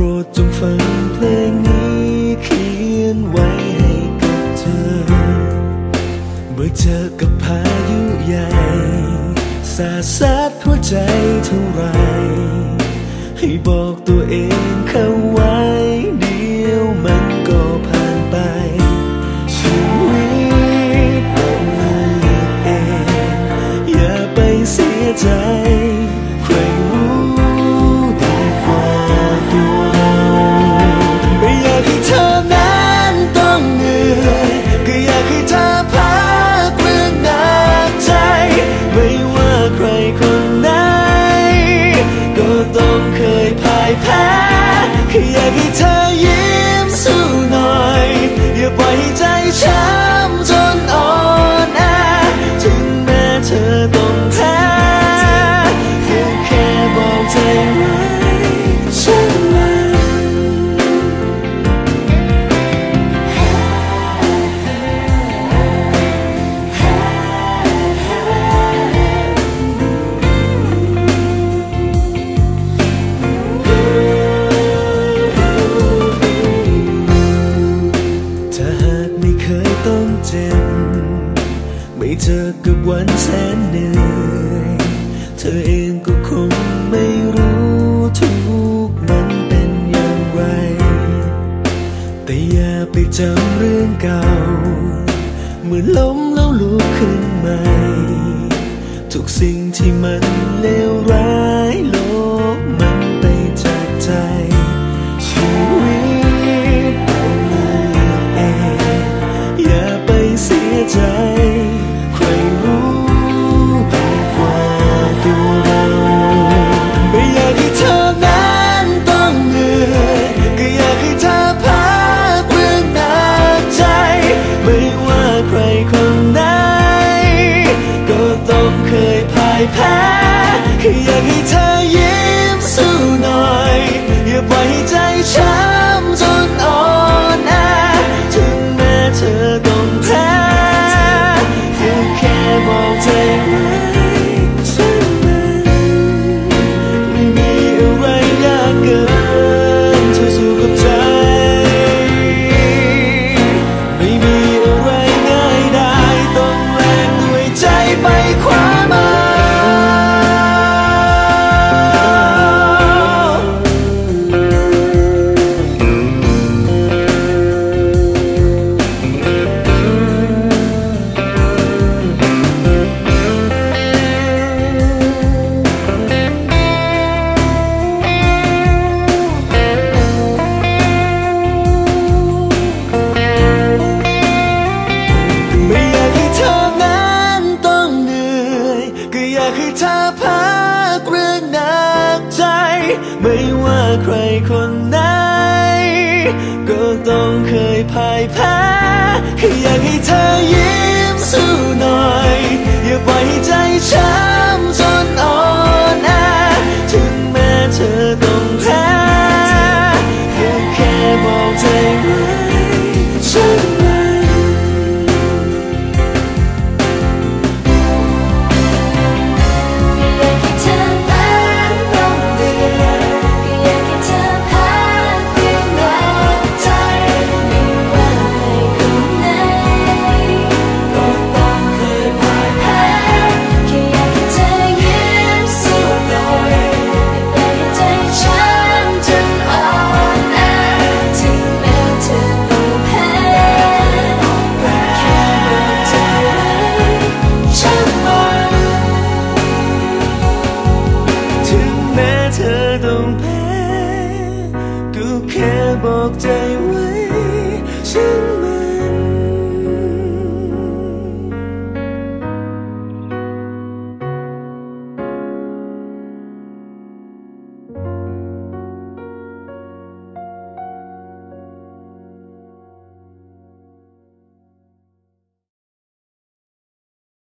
รดจงฟังเพลงนี้เขียนไว้ให้กับเธอ เมื่อเจอกับพายุใหญ่สาสัดหัวใจเท่าไร ให้บอกตัวเองเข้าไว้ดี 나기 เธอกับวันแสนเหนื่อย เธอเองก็คงไม่รู้ทุกมันเป็นอย่างไร แต่อย่าไปจำเรื่องเก่า เมื่อล้มแล้วลุกขึ้นใหม่ ทุกสิ่งที่มันเลวร้าย 也可。 ไม่ว่าใครคนไหน ก็ต้องเคยพ่ายแพ้อยากให้เธอยิ้มสู้หน่อย อย่าปล่อยใจฉัน